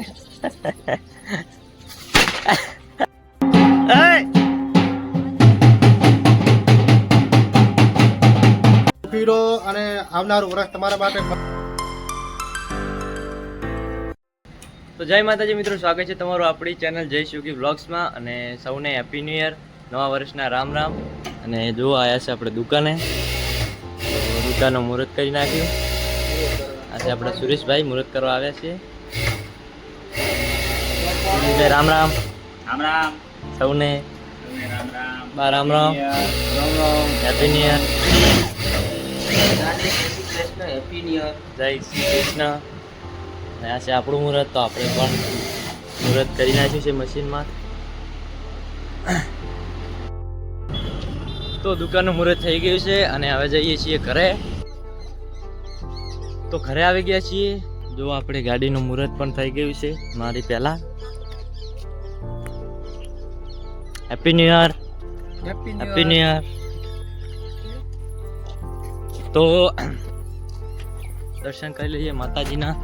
પીડો અને આવનારું વર્ષ તમારા માટે તો જય માતાજી મિત્રો, સ્વાગત છે તમારું આપણી ચેનલ જય સુખી વ્લોગ્સમાં અને સૌને હેપી ન્યૂ યર, નવા વર્ષના રામ રામ. અને જો આયા છે આપણે દુકાને દુકાનનું મુહૂર્ત કરી નાખ્યું. આજે આપણે સુરેશભાઈ મુહૂર્ત કરવા આવ્યા છીએ. રામ રામ. રામ રામ. સૌને રામ રામ. બા Ram Ram. Happy new year happy new જય શ્રી કૃષ્ણ. અને આ છે આપણું મુહૂર્ત તો આપણે પણ મુહૂર્ત કરી નાખ્યું છે મશીનમાં. તો દુકાનનું મુહૂર્ત થઈ ગયું છે અને હવે જઈએ છીએ ઘરે. તો ઘરે આવી ગયા છીએ. જો આપણે ગાડીનું મુહૂર્ત પણ થઈ ગયું છે મારી પહેલા. Happy new year happy new year તો દર્શન કરી લઈએ માતાજીના.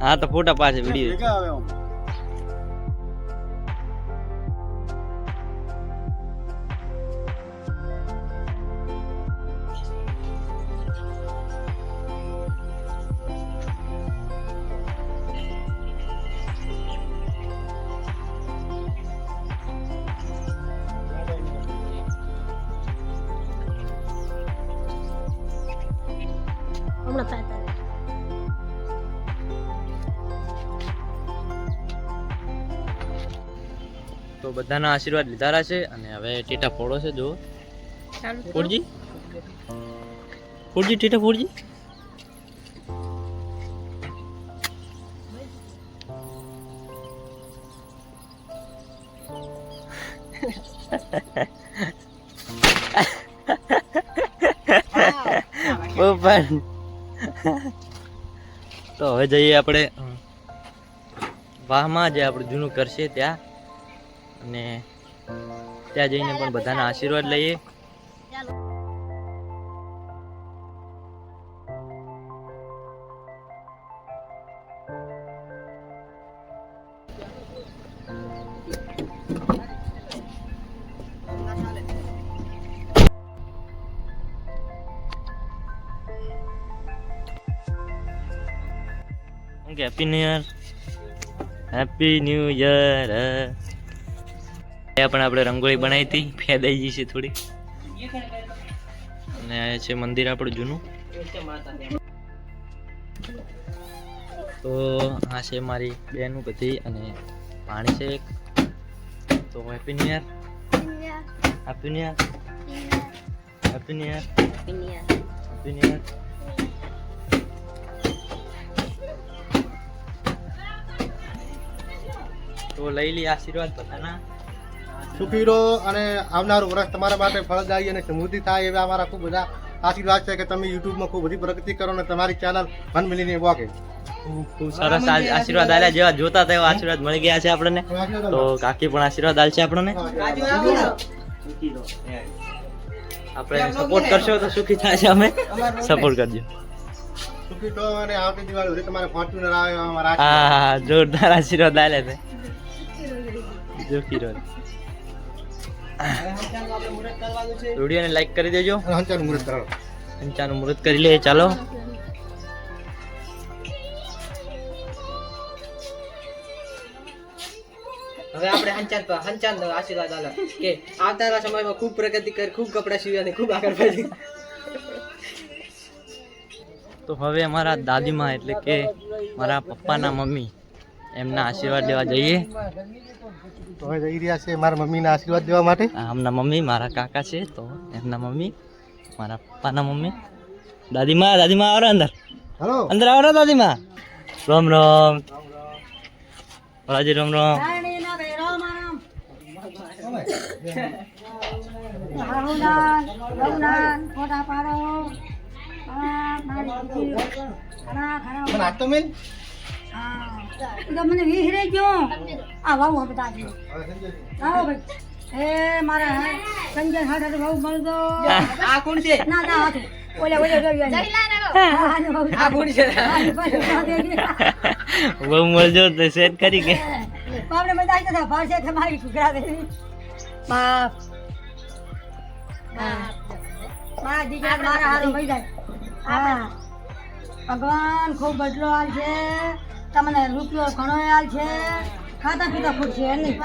હા તો ફોટા પાસે વીડિયો. હમણાં થાય તો બધાના આશીર્વાદ લીધારા છે અને હવે ટીટા ફોડો છે જો ફોડજી ફોડજી ટીટા ફોડજી બપોર. તો હવે જઈએ આપણે વાહમાં જે આપણું જૂનું કરશે ત્યાં. અને ત્યાં જઈને પણ બધાના આશીર્વાદ લઈએ. Okay happy new year happy new year પણ આપણે રંગોળી બનાવી હતી. ફેદાઈ ગઈ છે થોડી. અને આ છે મંદિર આપણું જૂનું. તો આ છે મારી બેનું બધી અને પાણી છે એક. તો happy new year happy new year happy new year happy new year તો લઈ લઈએ આશીર્વાદ પોતાના સુખી રહો અને આવનારું વર્ષ તમારા માટે ફળદાયી અને સમૃદ્ધિ થાય એવા અમારા ખૂબ બધા આશીર્વાદ છે કે તમે યુટ્યુબમાં ખૂબ બધી પ્રગતિ કરો અને તમારી ચેનલ મન મિલીને વોકે ખૂબ સરસ આશીર્વાદ આલ્યા જેવા જોતા તેવા આશીર્વાદ મળી ગયા છે આપણને. તો કાકી પણ આશીર્વાદ આલશે આપણને. આપણે સપોર્ટ કરશો તો સુખી થશે અમે. સપોર્ટ કરજો. સુખી તો અને આવતી દિવાળી તમારે ફોર્ચ્યુનર આવે અમારા હા જોરદાર આશીર્વાદ આલ્યા છે. જોખી રહ્યો વિડીયોને લાઈક કરી દેજો. હંચાનું મુહૂર્ત કરાવો. હંચાનું મુહૂર્ત કરી લે ચાલો. હવે આપણે હંચાન પર હંચાન આશીર્વાદ આલો. કે આવનારા સમયમાં ખૂબ પ્રગતિ કર ખૂબ કપડા સીવ્યા અને ખૂબ આગળ વધી. તો હવે અમારા દાદીમાં એટલે કે મારા પપ્પાના મમ્મી એમના આશીર્વાદ લેવા જઈએ. તો હવે જઈ રહ્યા છે મારા મમ્મીના આશીર્વાદ દેવા માટે. આમના મમ્મી મારા કાકા છે તો એમના મમ્મી મારા પપ્પાના મમ્મી. દાદીમા દાદીમા આવો અંદર. હલો. અંદર આવો દાદીમા. રોમ રોમ. રાજી રોમ રોમ. ફોટા પાડો. આ મારી દીકરી. આ ખરા મને હાથ તો હા તો મને વિસરી ગયો. આ વાવ બધા છે. આવો ભાઈ. હે મારા હે સંજય હાડર વાવ મળજો આ કોણ છે? ના ના હાથે. ઓલે ઓલે જોઈ હા હા વાવ આ કોણ છે? બહુ મળજો તો સેટ કરી કે. બાપરે બધા આવી જતા ભાષે તમારી ટુકડા દે બાપ. મારા દીકરા મારા હારું થઈ જાય. હા. ભગવાન ખૂબ બદલો આલ છે. તમને રૂપિયો ઘણો યાદ છે? ખાતા પીતા ફૂટશે નહીં?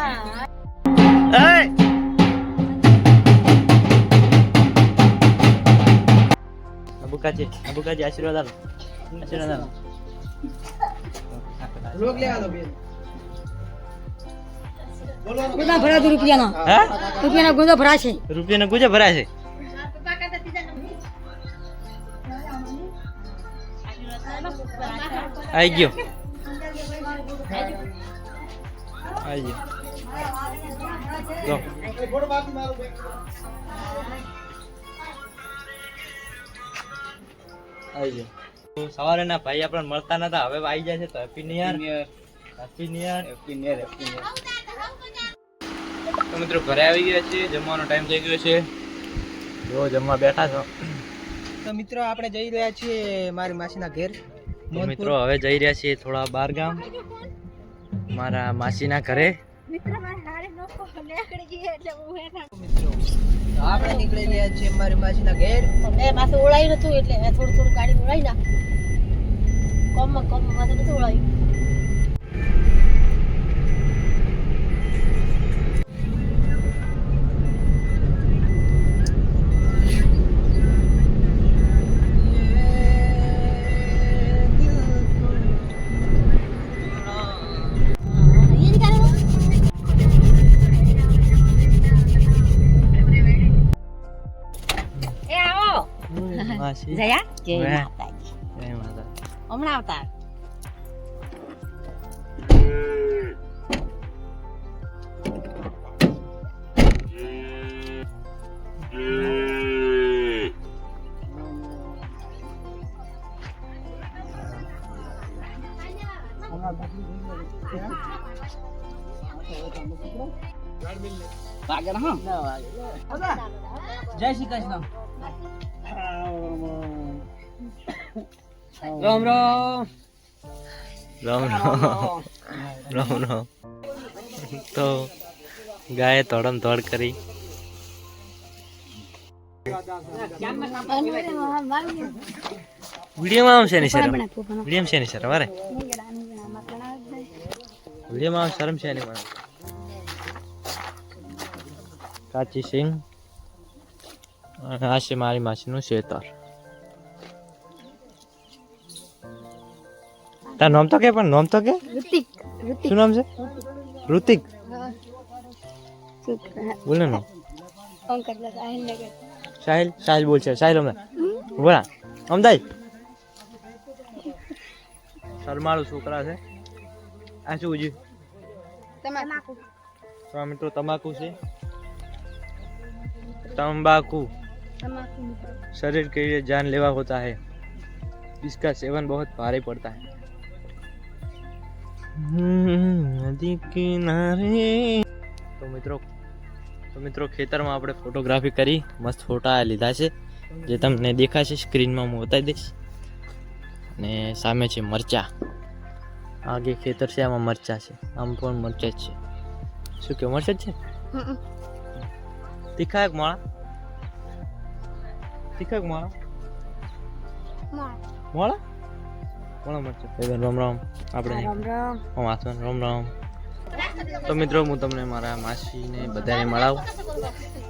અબુકાજી અબુકાજી આશીર્વાદ આલો. આશીર્વાદ આલો. લોક લેવા દો બેન. ગુદા ભરાતું રૂપિયાના. હા? રૂપિયાના ગુદો ભરાશે. રૂપિયાનો ગુજા ભરાય છે આઈ ગયો. આઈ ગયો જો આઈ સવારે ના ભાઈ આપણને મળતા નતા હવે આવી જાય છે તો happy new year happy new year happy new year happy new તો મિત્રો ઘરે આવી ગયા છીએ જમવાનો ટાઈમ થઈ ગયો છે. જો જમવા બેઠા છો. તો મિત્રો આપણે જઈ રહ્યા છીએ મારી માસીના ઘેર. મિત્રો હવે જઈ રહ્યા છીએ થોડા બાર ગામ. મારા માસીના ઘરે. આપણે નીકળી રહ્યા છીએ મારી માસીના ઘેર. એ માથે ઓળાયું નતું એટલે થોડું થોડું ગાડી ઓળાઈ ના કોમમાં કોમમાં માથે નતું ઓળાયું. જયા જય માતાજી જય માતા હમણાં આવતા જય શ્રી કૃષ્ણ રામ રામ રામ રામ રામ રામ તો ગાયે તોડમ તોડ કરી વિડીયોમાં આમ છે ની શરમ વિડીયોમાં છે ની શરમ અરે વિડીયોમાં આમ શરમ છે ની મને કાચી સિંગ અને આ છે મારી માસીનું શેતર તાર નામ તો કે પણ નામ તો કે ઋતિક શું નામ છે ઋતિક બોલે નામ સાહિલ સાહિલ બોલ છે સાહિલ અમને બોલા અમદાઈ શરમાળું છોકરા છે આ શું ઉજ્યું તો આ મિત્રો તમાકુ છે तंबाकू शरीर के लिए जानलेवा होता है इसका सेवन बहुत भारी पड़ता है નદી કિનારે. તો મિત્રો તો મિત્રો ખેતરમાં આપણે ફોટોગ્રાફી કરી મસ્ત ફોટા લીધા છે. જે તમને દેખાશે સ્ક્રીનમાં હું બતાવી દઈશ. અને સામે છે મરચા. આગે ખેતર છે આમાં મરચા છે. આમ પણ મરચા છે. શું કે મરચા છે? તીખા એક માળા તીખા એક માળા મોળા મોળા મરચા ભાઈ રામ રામ આપણે રામ રામ હું વાસન રામ રામ તો મિત્રો હું તમને મારા માસીને બધાને મળાવું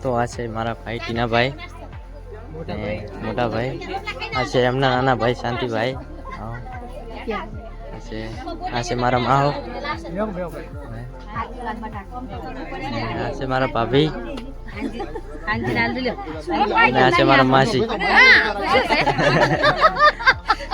તો આ છે મારા ભાઈ ટીનાભાઈ અને મોટા ભાઈ આ છે એમના નાના ભાઈ શાંતિભાઈ. આ છે આ છે મારા માહો આ છે મારા ભાભી અને આ છે મારા માસી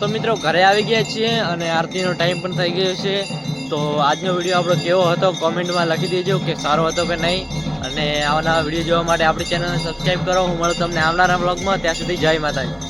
તો મિત્રો ઘરે આવી ગયા છીએ અને આરતીનો ટાઈમ પણ થઈ ગયો છે. તો આજનો વીડિયો આપણો કેવો હતો કોમેન્ટમાં લખી દેજો કે સારો હતો કે નહીં. અને આવા વીડિયો જોવા માટે આપણી ચેનલને સબસ્ક્રાઈબ કરો. હું મળું તમને આવનારા બ્લોગમાં ત્યાં સુધી જય માતાજી.